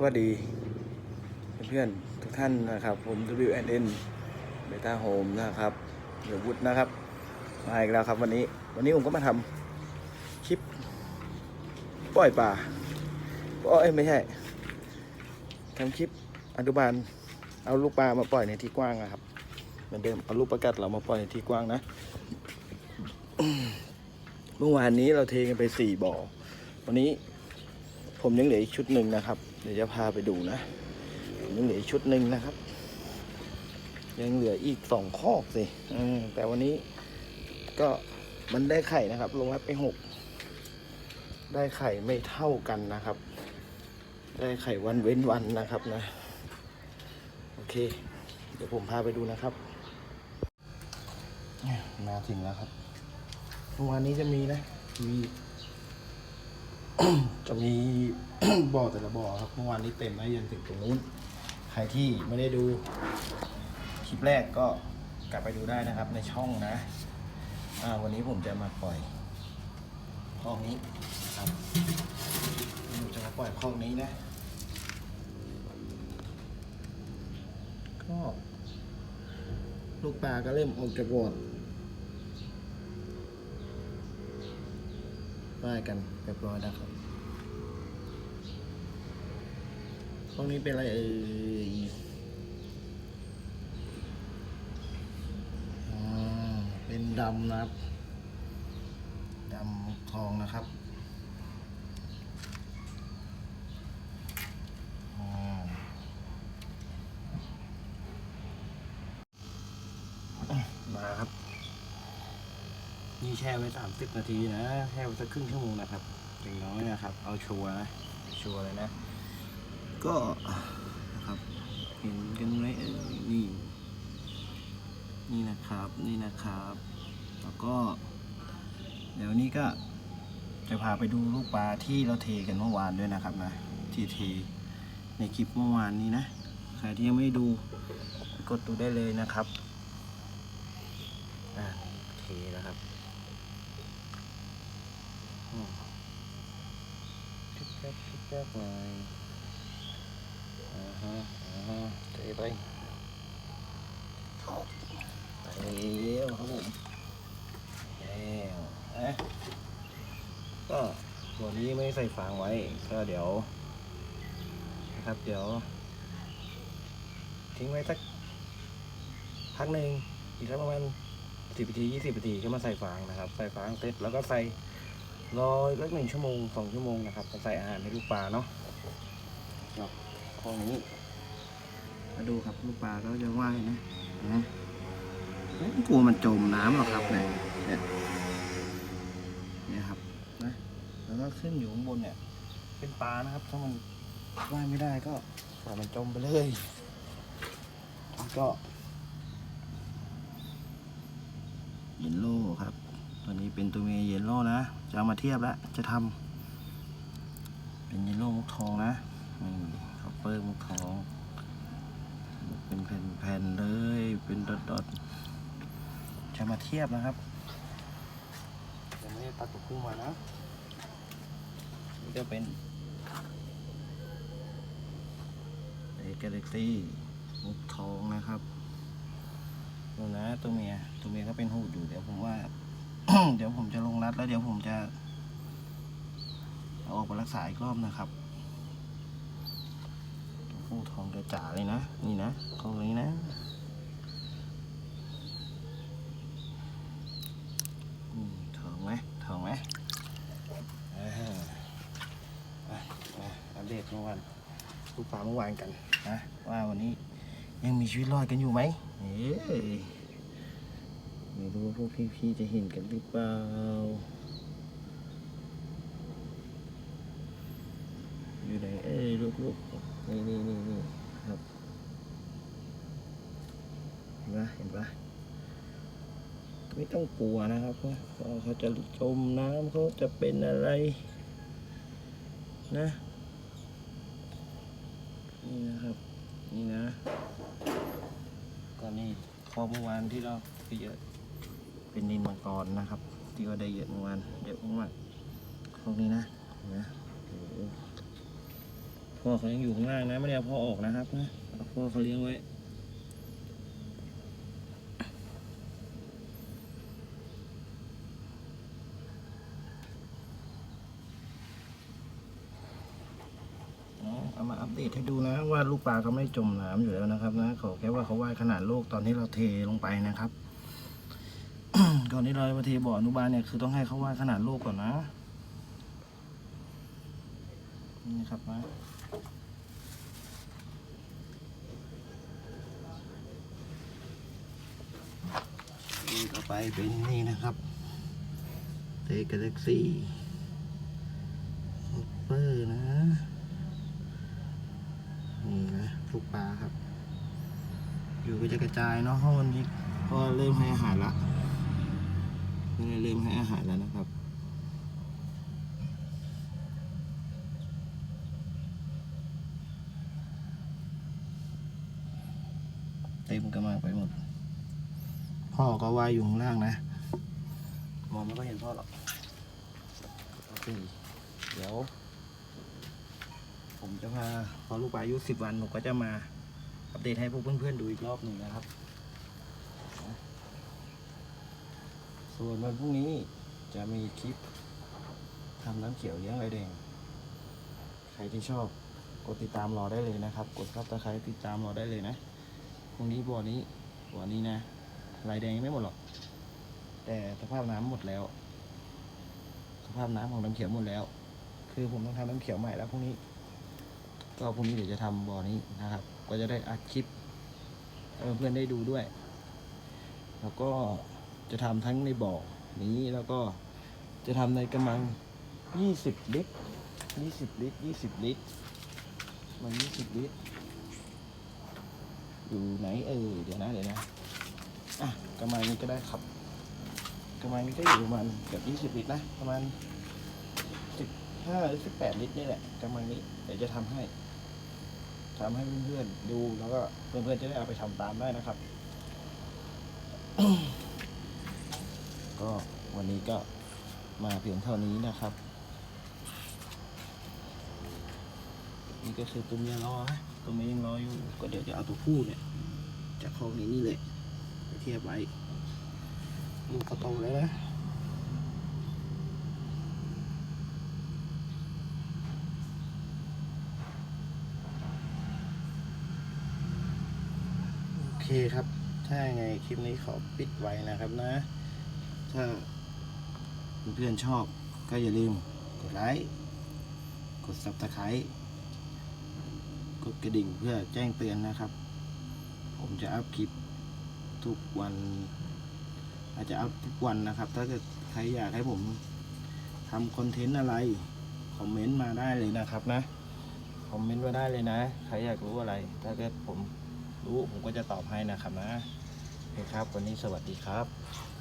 สวัสดีเพื่อนๆทุกท่านนะครับ ผม WNN เบต้าโฮมนะครับเดี๋ยววุฒินะครับ มาอีกแล้วครับวันนี้ วันนี้ผมก็มาทำคลิปปล่อยป่าปล่อยไม่ใช่ทำคลิปอนุบาลเอาลูกปลามาปล่อยในที่กว้างนะครับ เหมือนเดิมเอาลูกประกัดเรามาปล่อยในที่กว้างนะเมื่อวานนี้เราเทกันไปสี่บ่อ วันนี้ผมยังเหลืออีกชุดหนึ่งนะครับ เดี๋ยวจะพาไปดูนะยังเหลือชุดหนึ่งนะครับ ยังเหลืออีกสองคอกสิแต่วันนี้ก็มันได้ไข่นะครับ ลงมาไปหกได้ไข่ไม่เท่ากันนะครับ ได้ไข่วันเว้นวันนะครับนะ โอเค เดี๋ยวผมพาไปดูนะครับ มาถึงแล้วครับเมื่อวานนี้จะมีนะมี จะมีบ่อแต่ละบ่อครับเมื่อวานนี้เต็มนะยันถึงตรงนู้น ใครที่ไม่ได้ดูคลิปแรกก็กลับไปดูได้นะครับในช่องนะอ่าวันนี้ผมจะมาปล่อยห้องนี้ครับผมจะมาปล่อยห้องนี้นะ ก็ลูกปลาก็เริ่มออกจากบ่อ ป้ายกันเรียบร้อยแล้วครับห้องนี้เป็นอะไรเอ่ยอ่าเป็นดำนะครับดำทองนะครับอ่ามาครับ นี่ แช่ไว้สามสิบนาทีนะแช่ไว้สักครึ่งชั่วโมงนะครับอย่างน้อยนะครับ เอาชัวร์นะชัวร์เลยนะ ก็นะครับเห็นกันไหมเอ่ยนี่ นี่นะครับนี่นะครับ แล้วก็ เดี๋ยวนี้ก็จะพาไปดูลูกปลาที่เราเทกันเมื่อวานด้วยนะครับนะที่เทในคลิปเมื่อวานนี้นะใครที่ยังไม่ดูกดดูได้เลยนะครับ อ่าเทนะครับอืมชิ บแป๊บชิบแป๊บหน่อยอ่าฮะอ่าฮะเทไปไปแล้วครับผมแล้วเอ๊ะก็ตัวนี้ไม่ใส่ฟางไว้ ก็เดี๋ยว นะครับ เดี๋ยว ทิ้งไว้สักพักหนึ่งอีกสักประมาณสิบนาทียี่สิบนาทีก็มาใส่ฟางนะครับ ใส่ฟางเสร็จแล้วก็ใส่ รออีกสักหนึ่งชั่วโมงสองชั่วโมงนะครับจะใส่อาหารให้ลูกปลาเนาะเนาะข้อนี้ มาดูครับลูกปลาก็จะว่ายนะนะไม่กลัวมันจมน้ำหรอกครับเนี่ยเนี่ยเนี่ยครับนะแล้วก็ขึ้นอยู่ข้างบนเนี่ย เป็นปลานะครับ ถ้ามันว่ายไม่ได้ก็ปล่อยมันจมไปเลยแล้วก็เยนโล่ครับตัว นี้เป็นตัวเมียเยนโล่นะ จะเอามาเทียบแล้ว จะทำเป็นเยนโล่มุกทองนะนี่คอปเปอร์มุกทอง เป็นแผ่นๆเลย เป็นดอทๆจะมาเทียบนะครับยังไม่ได้ตัดตัวคู่มานะนี่ก็เป็นเอกาเล็กซี่มุกทองนะครับดูนะตัวเมียตัวเมียก็เป็นหูดอยู่เดี๋ยวผมว่า เดี๋ยวผมจะลงรัดแล้วเดี๋ยวผมจะเอาออกไปรักษาอีกรอบนะครับตัวผู้ทองกระจ๋าเลยนะ นี่นะทองนี้นะทองไหมทองไหมอ่าอะมาอัปเดตเมื่อวานลูกปลาเมื่อวานกันนะว่าวันนี้ยังมีชีวิตรอดกันอยู่ไหมเอ้ ไม่รู้ว่าพวกพี่ๆจะเห็นกันหรือเปล่าอยู่ไหนเอ้ยลูกๆนี่นี่นี่นี่ครับเห็นปะเห็นปะไม่ต้องกลัวนะครับเพราะว่าเขาจะจมน้ำเขาจะเป็นอะไรนะ นี่นะครับ นี่นะ ก็นี่พอเมื่อวานที่เราไปเยอะ เป็นนินมังกรนะครับ ที่ว่าได้เยอะเมื่อวานเยอะมากพวกนี้นะนไหมโอ้โหพ่อเขายังอยู่ข้างล่างนะไม่ได้เอาพ่อออกนะครับนะเอาพ่อเขาเลี้ยงไว้เอามาอัปเดตให้ดูนะว่าลูกปลาเขาไม่จมน้ำอยู่แล้วนะครับนะขอแค่ว่าเขาว่ายขนาดโลกตอนที่เราเทลงไปนะครับ ก่อนที่เราจะมาเทบ่ออนุบาลเนี่ยคือต้องให้เขาว่าขนาดโลกก่อนนะ นี่ครับนะนี่ต่อไปเป็นนี่นะครับเทกาแล็กซี่เปอร์นะ นี่นะลูกปลาครับ อยู่ก็จะกระจายเนาะเพราะวันนี้ก็เริ่มให้อาหารละ นี่เริ่มให้อาหารแล้วนะครับ เต็มกระมังไปหมด พ่อก็ว่ายอยู่ข้างล่างนะ มองไม่ค่อยเห็นพ่อหรอกโอเคเดี๋ยว ผมจะพาพอลูกปลาอายุสิบวันผมก็จะมาอัปเดตให้พวกเพื่อนๆดูอีกรอบหนึ่งนะครับ ส่วนวันพรุ่งนี้จะมีคลิปทำน้ำเขียวเลี้ยงไรแดง ใครที่ชอบกดติดตามรอได้เลยนะครับ กดซับตะไครติดตามรอได้เลยนะพรุ่งนี้บ่อนี้บ่อนี้นะลายแดงยังไม่หมดหรอก แต่สภาพน้ำหมดแล้ว สภาพน้ำของน้ำเขียวหมดแล้ว คือผมต้องทำน้ำเขียวใหม่แล้วพรุ่งนี้ ก็พรุ่งนี้เดี๋ยวจะทำบ่อนี้นะครับ ก็จะได้อัดคลิปเพื่อนๆได้ดูด้วย แล้วก็ จะทำทั้งในบ่อนี้แล้วก็จะทำในกระมัง 20 ลิตร 20 ลิตร 20 ลิตร มัน 20 ลิตร อยู่ไหนเออเดี๋ยวนะเดี๋ยวนะ อะกระมังนี้ก็ได้ครับ กระมังนี้ก็อยู่ประมาณเกือบ20 ลิตรนะ ประมาณ 15หรือ18 ลิตรนี่แหละกระมังนี้เดี๋ยวจะทำให้ทำให้เพื่อนๆดูแล้วก็เพื่อนๆจะได้เอาไปทำตามได้นะครับ ก็วันนี้ก็มาเพียงเท่านี้นะครับ นี่ก็คือตัวเมียรอนะตัวเมียยังรออยู่ ก็เดี๋ยวจะเอาตัวผู้เนี่ย จากคลองนี้นี่เลยไปเทียบไว้ลูกก็โตแล้วนะโอเคครับ ถ้ายังไงคลิปนี้ขอปิดไว้นะครับนะ ถ้าเพื่อนๆชอบก็อย่าลืมกดไลค์กด subscribe กดกระดิ่งเพื่อแจ้งเตือนนะครับ ผมจะอัพคลิปทุกวัน อาจจะอัพทุกวันนะครับ ถ้าเกิดใครอยากให้ผมทำคอนเทนต์อะไร คอมเมนต์มาได้เลยนะครับนะ คอมเมนต์มาได้เลยนะ ใครอยากรู้อะไร ถ้าเกิดผมรู้ผมก็จะตอบให้นะครับนะโอเคครับ วันนี้สวัสดีครับ